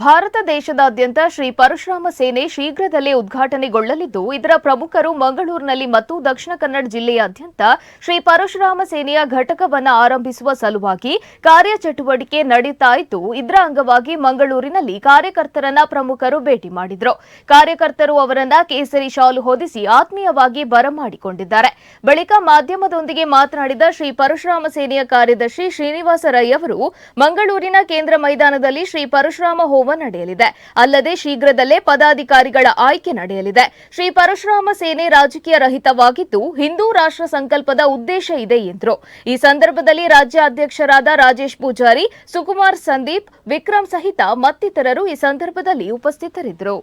ಭಾರತ ದೇಶದಾದ್ಯಂತ ಶ್ರೀ ಪರಶುರಾಮ ಸೇನೆ ಶೀಘ್ರದಲ್ಲೇ ಉದ್ಘಾಟನೆಗೊಳ್ಳಲಿದ್ದು, ಇದರ ಪ್ರಮುಖರು ಮಂಗಳೂರಿನಲ್ಲಿ ಮತ್ತು ದಕ್ಷಿಣ ಕನ್ನಡ ಜಿಲ್ಲೆಯಾದ್ಯಂತ ಶ್ರೀ ಪರಶುರಾಮ ಸೇನೆಯ ಘಟಕವನ್ನು ಆರಂಭಿಸುವ ಸಲುವಾಗಿ ಕಾರ್ಯಚಟುವಟಿಕೆ ನಡೀತಾ ಇದ್ದು, ಇದರ ಅಂಗವಾಗಿ ಮಂಗಳೂರಿನಲ್ಲಿ ಕಾರ್ಯಕರ್ತರನ್ನ ಪ್ರಮುಖರು ಭೇಟಿ ಮಾಡಿದರು. ಕಾರ್ಯಕರ್ತರು ಅವರನ್ನ ಕೇಸರಿ ಶಾಲು ಹೊದಿಸಿ ಆತ್ಮೀಯವಾಗಿ ಬರಮಾಡಿಕೊಂಡಿದ್ದಾರೆ. ಬಳಿಕ ಮಾಧ್ಯಮದೊಂದಿಗೆ ಮಾತನಾಡಿದ ಶ್ರೀ ಪರಶುರಾಮ ಸೇನೆಯ ಕಾರ್ಯದರ್ಶಿ ಶ್ರೀನಿವಾಸ ರೈ ಅವರು, ಮಂಗಳೂರಿನ ಕೇಂದ್ರ ಮೈದಾನದಲ್ಲಿ ಶ್ರೀ ಪರಶುರಾಮ ನಡೆಯಲಿದೆ. ಅಲ್ಲದೆ ಶೀಘ್ರದಲ್ಲೇ ಪದಾಧಿಕಾರಿಗಳ ಆಯ್ಕೆ ನಡೆಯಲಿದೆ. ಶ್ರೀ ಪರಶುರಾಮ ಸೇನೆ ರಾಜಕೀಯ ರಹಿತವಾಗಿದ್ದು ಹಿಂದೂ ರಾಷ್ಟ್ರ ಸಂಕಲ್ಪದ ಉದ್ದೇಶ ಇದೆ ಎಂದರು. ಈ ಸಂದರ್ಭದಲ್ಲಿ ರಾಜ್ಯ ಅಧ್ಯಕ್ಷರಾದ ರಾಜೇಶ್ ಪೂಜಾರಿ, ಸುಕುಮಾರ್ ಸಂದೀಪ್, ವಿಕ್ರಮ್ ಸಹಿತ ಮತ್ತಿತರರು ಈ ಸಂದರ್ಭದಲ್ಲಿ ಉಪಸ್ಥಿತರಿದ್ದರು.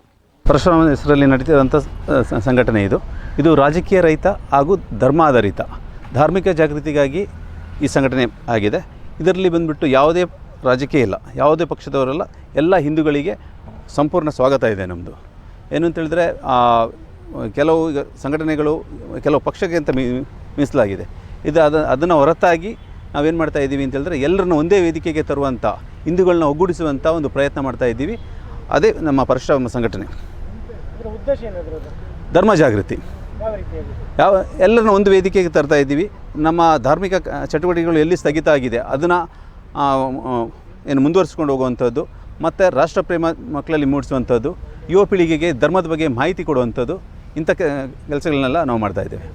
ಪರಶುರಾಮ ಹೆಸರಲ್ಲಿ ನಡೀತಿರುವಂಥ ಸಂಘಟನೆ ಇದು. ಇದು ರಾಜಕೀಯ ರಹಿತ ಹಾಗೂ ಧರ್ಮಾಧಾರಿತ. ಧಾರ್ಮಿಕ ಜಾಗೃತಿಗಾಗಿ ಈ ಸಂಘಟನೆ ಆಗಿದೆ. ಇದರಲ್ಲಿ ಬಂದುಬಿಟ್ಟು ಯಾವುದೇ ರಾಜಕೀಯ ಇಲ್ಲ. ಯಾವುದೇ ಪಕ್ಷದವರಲ್ಲ ಎಲ್ಲ ಹಿಂದೂಗಳಿಗೆ ಸಂಪೂರ್ಣ ಸ್ವಾಗತ ಇದೆ ನಮ್ಮದು ಏನು ಅಂತೇಳಿದರೆ ಕೆಲವು ಸಂಘಟನೆಗಳು ಕೆಲವು ಪಕ್ಷಕ್ಕೆ ಅಂತ ಮೀ ಮೀಸಲಾಗಿದೆ. ಇದು ಅದ ಅದನ್ನು ಹೊರತಾಗಿ ನಾವೇನು ಮಾಡ್ತಾ ಇದ್ದೀವಿ ಅಂತ ಹೇಳಿದ್ರೆ ಎಲ್ಲರನ್ನ ಒಂದೇ ವೇದಿಕೆಗೆ ತರುವಂಥ ಹಿಂದೂಗಳನ್ನ ಒಗ್ಗೂಡಿಸುವಂಥ ಒಂದು ಪ್ರಯತ್ನ ಮಾಡ್ತಾ ಇದ್ದೀವಿ. ಅದೇ ನಮ್ಮ ಪರಶುರಾಮ ಸಂಘಟನೆ. ಧರ್ಮ ಜಾಗೃತಿ. ಯಾವ ಎಲ್ಲರನ್ನ ಒಂದು ವೇದಿಕೆಗೆ ತರ್ತಾ ಇದ್ದೀವಿ. ನಮ್ಮ ಧಾರ್ಮಿಕ ಚಟುವಟಿಕೆಗಳು ಎಲ್ಲಿ ಸ್ಥಗಿತ ಆಗಿದೆ ಅದನ್ನು ಏನು ಮುಂದುವರಿಸ್ಕೊಂಡು ಹೋಗುವಂಥದ್ದು ಮತ್ತು ರಾಷ್ಟ್ರಪ್ರೇಮ ಮಕ್ಕಳಲ್ಲಿ ಮೂಡಿಸುವಂಥದ್ದು ಯುವ ಪೀಳಿಗೆಗೆ ಧರ್ಮದ ಬಗ್ಗೆ ಮಾಹಿತಿ ಕೊಡುವಂಥದ್ದು ಇಂಥ ಕೆಲಸಗಳನ್ನೆಲ್ಲ ನಾವು ಮಾಡ್ತಾ ಇದ್ದೇವೆ.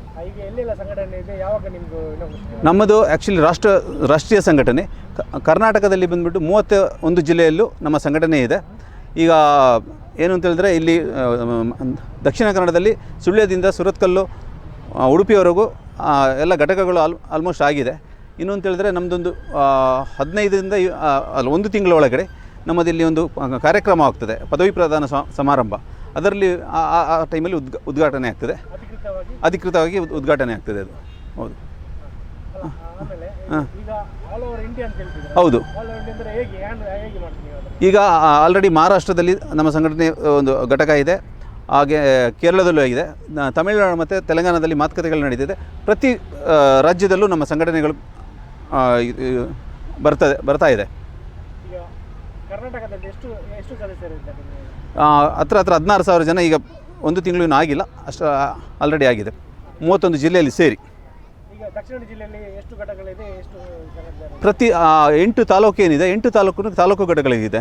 ನಮ್ಮದು ಆ್ಯಕ್ಚುಲಿ ರಾಷ್ಟ್ರ ರಾಷ್ಟ್ರೀಯ ಸಂಘಟನೆ. ಕರ್ನಾಟಕದಲ್ಲಿ ಬಂದುಬಿಟ್ಟು ಮೂವತ್ತ ಒಂದು ಜಿಲ್ಲೆಯಲ್ಲೂ ನಮ್ಮ ಸಂಘಟನೆ ಇದೆ. ಈಗ ಏನು ಅಂತ ಹೇಳಿದ್ರೆ ಇಲ್ಲಿ ದಕ್ಷಿಣ ಕನ್ನಡದಲ್ಲಿ ಸುಳ್ಯದಿಂದ ಸುರತ್ಕಲ್ಲು ಉಡುಪಿಯವರೆಗೂ ಎಲ್ಲ ಘಟಕಗಳು ಆಲ್ ಆಲ್ಮೋಸ್ಟ್ ಆಗಿದೆ. ಇನ್ನು ಅಂತ ಹೇಳಿದ್ರೆ ನಮ್ಮದೊಂದು ಹದಿನೈದರಿಂದ ಅಲ್ಲ ಒಂದು ತಿಂಗಳ ಒಳಗಡೆ ನಮ್ಮದಿಲ್ಲಿ ಒಂದು ಕಾರ್ಯಕ್ರಮ ಆಗ್ತದೆ ಪದವಿ ಪ್ರದಾನ ಸಮಾರಂಭ. ಅದರಲ್ಲಿ ಆ- ಟೈಮಲ್ಲಿ ಉದ್ಘಾ ಉದ್ಘಾಟನೆ ಆಗ್ತದೆ. ಅಧಿಕೃತವಾಗಿ? ಉದ್- ಉದ್ಘಾಟನೆ ಆಗ್ತದೆ ಅದು. ಹೌದು. ಹಾಂ. ಹೌದು? ಈಗ ಆಲ್ರೆಡಿ ಮಹಾರಾಷ್ಟ್ರದಲ್ಲಿ ನಮ್ಮ ಸಂಘಟನೆ ಒಂದು ಘಟಕ ಇದೆ. ಹಾಗೆ ಕೇರಳದಲ್ಲೂ ಆಗಿದೆ. ತಮಿಳುನಾಡು ಮತ್ತು ತೆಲಂಗಾಣದಲ್ಲಿ ಮಾತುಕತೆಗಳು ನಡೀತಿದೆ. ಪ್ರತಿ ರಾಜ್ಯದಲ್ಲೂ ನಮ್ಮ ಸಂಘಟನೆಗಳು ಬರ್ತದೆ ಬರ್ತಾ ಇದೆ. ಕರ್ನಾಟಕದಲ್ಲಿ ಎಷ್ಟು ಎಷ್ಟು ಹತ್ರ ಹತ್ರ ಹದಿನಾರು ಸಾವಿರ ಜನ ಈಗ ಒಂದು ತಿಂಗಳು ಇನ್ನೂ ಆಗಿಲ್ಲ ಅಷ್ಟು ಆಲ್ರೆಡಿ ಆಗಿದೆ. ಮೂವತ್ತೊಂದು ಜಿಲ್ಲೆಯಲ್ಲಿ ಸೇರಿ. ಈಗ ದಕ್ಷಿಣ ಜಿಲ್ಲೆಯಲ್ಲಿ ಎಷ್ಟು ಘಟಕಗಳಿದೆ ಎಷ್ಟು ಜನ ಪ್ರತಿ ಎಂಟು ತಾಲೂಕು ಏನಿದೆ ಎಂಟು ತಾಲೂಕು ತಾಲೂಕು ಘಟಕಗಳಿದೆ.